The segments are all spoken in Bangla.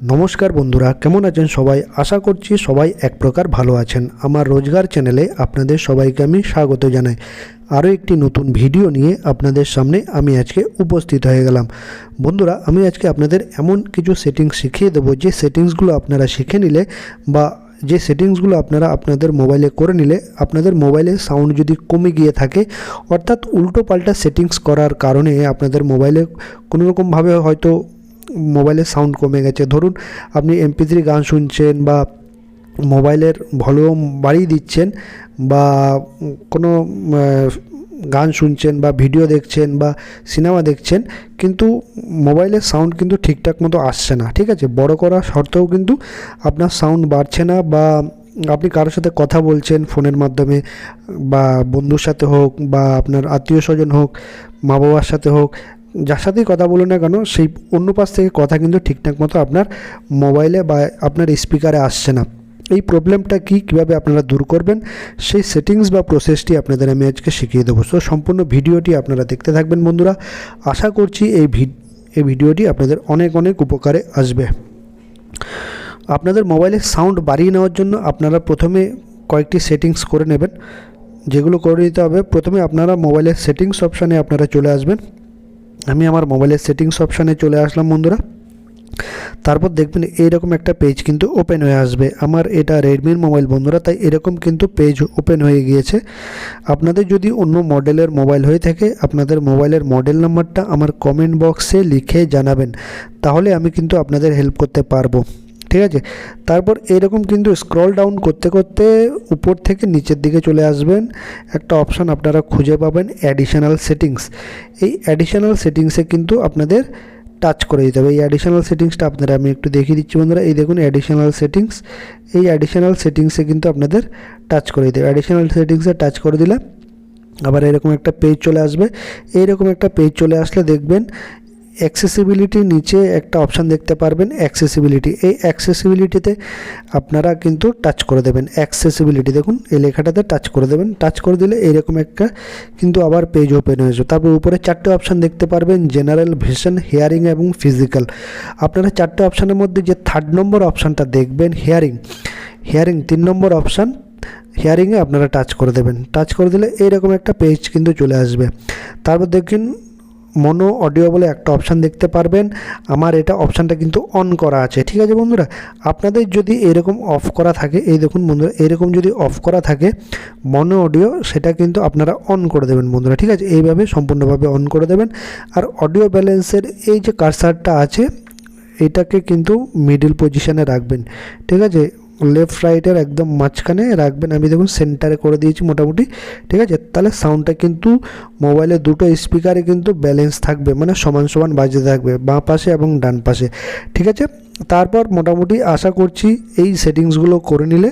নমস্কার বন্ধুরা, কেমন আছেন সবাই? আশা করছি সবাই এক প্রকার ভালো আছেন। আমার রোজগার চ্যানেলে আপনাদের সবাইকে আমি স্বাগত জানাই। আরও একটি নতুন ভিডিও নিয়ে আপনাদের সামনে আমি আজকে উপস্থিত হয়ে গেলাম। বন্ধুরা, আমি আজকে আপনাদের এমন কিছু সেটিংস শিখিয়ে দেবো। যে সেটিংসগুলো আপনারা শিখে নিলে বা যে সেটিংসগুলো আপনারা আপনাদের মোবাইলে করে নিলে, আপনাদের মোবাইলে সাউন্ড যদি কমে গিয়ে থাকে, অর্থাৎ উল্টো পাল্টা সেটিংস করার কারণে আপনাদের মোবাইলে কোনোরকমভাবে হয়তো মোবাইলের সাউন্ড কমে গেছে। ধরুন, আপনি এমপি থ্রি গান শুনছেন বা মোবাইলের ভলিউম বাড়িয়ে দিচ্ছেন বা কোনো গান শুনছেন বা ভিডিও দেখছেন বা সিনেমা দেখছেন, কিন্তু মোবাইলের সাউন্ড কিন্তু ঠিকঠাক মতো আসছে না, ঠিক আছে? বড় করা সত্ত্বেও কিন্তু আপনার সাউন্ড বাড়ছে না বা আপনি কারোর সাথে কথা বলছেন ফোনের মাধ্যমে বা বন্ধুর সাথে হোক বা আপনার আত্মীয় স্বজন হোক মা বাবার সাথে হোক যার সাথেই কথা বলুন না কেন, সেই অন্য পাশ থেকে কথা কিন্তু ঠিকঠাক মতো আপনার মোবাইলে বা আপনার স্পিকারে আসছে না। এই প্রবলেমটা কি, কীভাবে আপনারা দূর করবেন, সেই সেটিংস বা প্রসেসটি আপনাদের আমি আজকে শিখিয়ে দেবো। সো সম্পূর্ণ ভিডিওটি আপনারা দেখতে থাকবেন বন্ধুরা। আশা করছি এই এই ভিডিওটি আপনাদের অনেক অনেক উপকারে আসবে। আপনাদের মোবাইলের সাউন্ড বাড়িয়ে নেওয়ার জন্য আপনারা প্রথমে কয়েকটি সেটিংস করে নেবেন। যেগুলো করে নিতে হবে, প্রথমে আপনারা মোবাইলের সেটিংস অপশানে আপনারা চলে আসবেন। আমি আমার মোবাইলের সেটিংস অপশানে চলে আসলাম বন্ধুরা। তারপর দেখবেন এইরকম একটা পেজ কিন্তু ওপেন হয়ে আসবে। আমার এটা রেডমির মোবাইল বন্ধুরা, তাই এরকম কিন্তু পেজ ওপেন হয়ে গিয়েছে। আপনাদের যদি অন্য মডেলের মোবাইল হয়ে থাকে, আপনাদের মোবাইলের মডেল নাম্বারটা আমার কমেন্ট বক্সে লিখে জানাবেন। তাহলে আমি কিন্তু আপনাদের হেল্প করতে পারব। ঠিক আছে? তারপর এরকম কিন্তু স্ক্রল ডাউন করতে করতে উপর থেকে নিচের দিকে চলে আসবেন। একটা অপশান আপনারা খুঁজে পাবেন অ্যাডিশনাল সেটিংস এই অ্যাডিশনাল সেটিংসে কিন্তু আপনাদের টাচ করে দিতে হবে। এই অ্যাডিশনাল সেটিংসটা আপনারা আমি একটু দেখিয়ে দিচ্ছি বন্ধুরা। এই দেখুন অ্যাডিশনাল সেটিংস এই অ্যাডিশনাল সেটিংসে কিন্তু আপনাদের টাচ করে দিতে হবে। অ্যাডিশনাল সেটিংসে টাচ করে দিলে আবার এরকম একটা পেজ চলে আসবে। এইরকম একটা পেজ চলে আসলে দেখবেন অ্যাক্সেসিবিলিটির নিচে একটা অপশান দেখতে পারবেন অ্যাক্সেসিবিলিটি এই অ্যাক্সেসিবিলিটিতে আপনারা কিন্তু টাচ করে দেবেন। অ্যাক্সেসিবিলিটি দেখুন, এই লেখাটাতে টাচ করে দেবেন। টাচ করে দিলে এরকম একটা কিন্তু আবার পেজ ওপেন হয়ে যাবে তারপর উপরে চারটে অপশান দেখতে পারবেন জেনারেল ভিশন হিয়ারিং এবং ফিজিক্যাল আপনারা চারটে অপশানের মধ্যে যে থার্ড নম্বর অপশানটা দেখবেন হিয়ারিং হিয়ারিং তিন নম্বর অপশান হিয়ারিংয়ে আপনারা টাচ করে দেবেন। টাচ করে দিলে এইরকম একটা পেজ কিন্তু চলে আসবে। তারপর দেখবেন মনো অডিও বলে একটা অপশান দেখতে পারবেন। আমার এটা অপশানটা কিন্তু অন করা আছে। ঠিক আছে বন্ধুরা? আপনাদের যদি এরকম অফ করা থাকে, এই দেখুন বন্ধুরা, এরকম যদি অফ করা থাকে মনো অডিও সেটা কিন্তু আপনারা অন করে দেবেন বন্ধুরা। ঠিক আছে? এইভাবে সম্পূর্ণভাবে অন করে দেবেন। আর অডিও ব্যালেন্সের এই যে কারসারটা আছে, এটাকে কিন্তু মিডিল পজিশানে রাখবেন। ঠিক আছে? লেফট রাইটের একদম মাঝখানে রাখবেন। আমি দেখুন সেন্টারে করে দিয়েছি মোটামুটি, ঠিক আছে? তাহলে সাউন্ডটা কিন্তু মোবাইলে দুটো স্পিকারে কিন্তু ব্যালেন্স থাকবে মানে সমান সমান বাজতে থাকবে, বাঁ পাশে এবং ডান পাশে, ঠিক আছে? তারপর মোটামুটি আশা করছি এই সেটিংসগুলো করে নিলে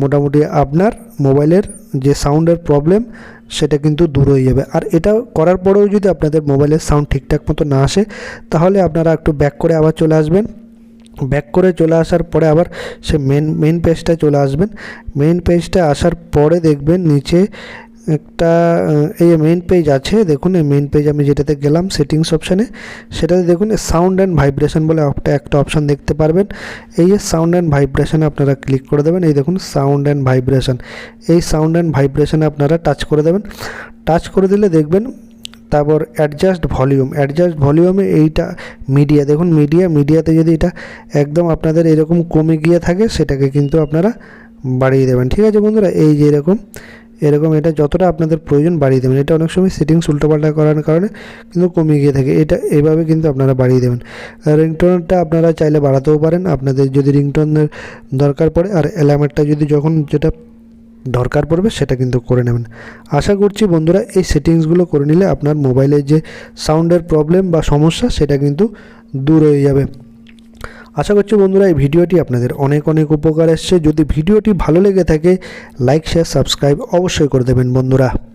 মোটামুটি আপনার মোবাইলের যে সাউন্ডের প্রবলেম সেটা কিন্তু দূর হয়ে যাবে। আর এটা করার পরেও যদি আপনাদের মোবাইলের সাউন্ড ঠিকঠাক মতো না আসে, তাহলে আপনারা একটু ব্যাক করে আবার চলে আসবেন। ব্যাক করে চলে আসার পরে আবার সে মেন মেন পেজটা চলে আসবেন। মেন পেজটা আসার পরে দেখবেন নিচে একটা এই মেন পেজ আছে, দেখুন এই মেন পেজ আমি যেটাতে গেলাম সেটিংস অপশানে সেটাতে দেখুন সাউন্ড অ্যান্ড ভাইব্রেশন বলে একটা একটা অপশান দেখতে পারবেন। এই যে সাউন্ড অ্যান্ড ভাইব্রেশনে আপনারা ক্লিক করে দেবেন, এই দেখুন সাউন্ড অ্যান্ড ভাইব্রেশন এই সাউন্ড অ্যান্ড ভাইব্রেশনে আপনারা টাচ করে দেবেন। টাচ করে দিলে দেখবেন তারপর অ্যাডজাস্ট ভলিউম অ্যাডজাস্ট ভলিউমে এইটা মিডিয়া দেখুন মিডিয়া মিডিয়াতে যদি এটা একদম আপনাদের এরকম কমে গিয়ে থাকে, সেটাকে কিন্তু আপনারা বাড়িয়ে দেবেন। ঠিক আছে বন্ধুরা? এই যে এরকম এরকম এটা যতটা আপনাদের প্রয়োজন বাড়িয়ে দেবেন। এটা অনেক সময় সেটিংস উল্টোপাল্টা করার কারণে কিন্তু কমে গিয়ে থাকে। এটা এভাবে কিন্তু আপনারা বাড়িয়ে দেবেন। রিংটোনটা আপনারা চাইলে বাড়াতেও পারেন। আপনাদের যদি রিংটোনের দরকার পড়ে, আর অ্যালার্মেরটা যদি যখন যেটা দরকার পড়বে সেটা কিন্তু করে নেবেন। আশা করছি বন্ধুরা এই সেটিংসগুলো করে নিলে আপনার মোবাইলের যে সাউন্ডের প্রবলেম বা সমস্যা সেটা কিন্তু দূর হয়ে যাবে। আশা করছি বন্ধুরা এই ভিডিওটি আপনাদের অনেক অনেক উপকার এসছে। যদি ভিডিওটি ভালো লেগে থাকে, লাইক, শেয়ার, সাবস্ক্রাইব অবশ্যই করে দেবেন বন্ধুরা।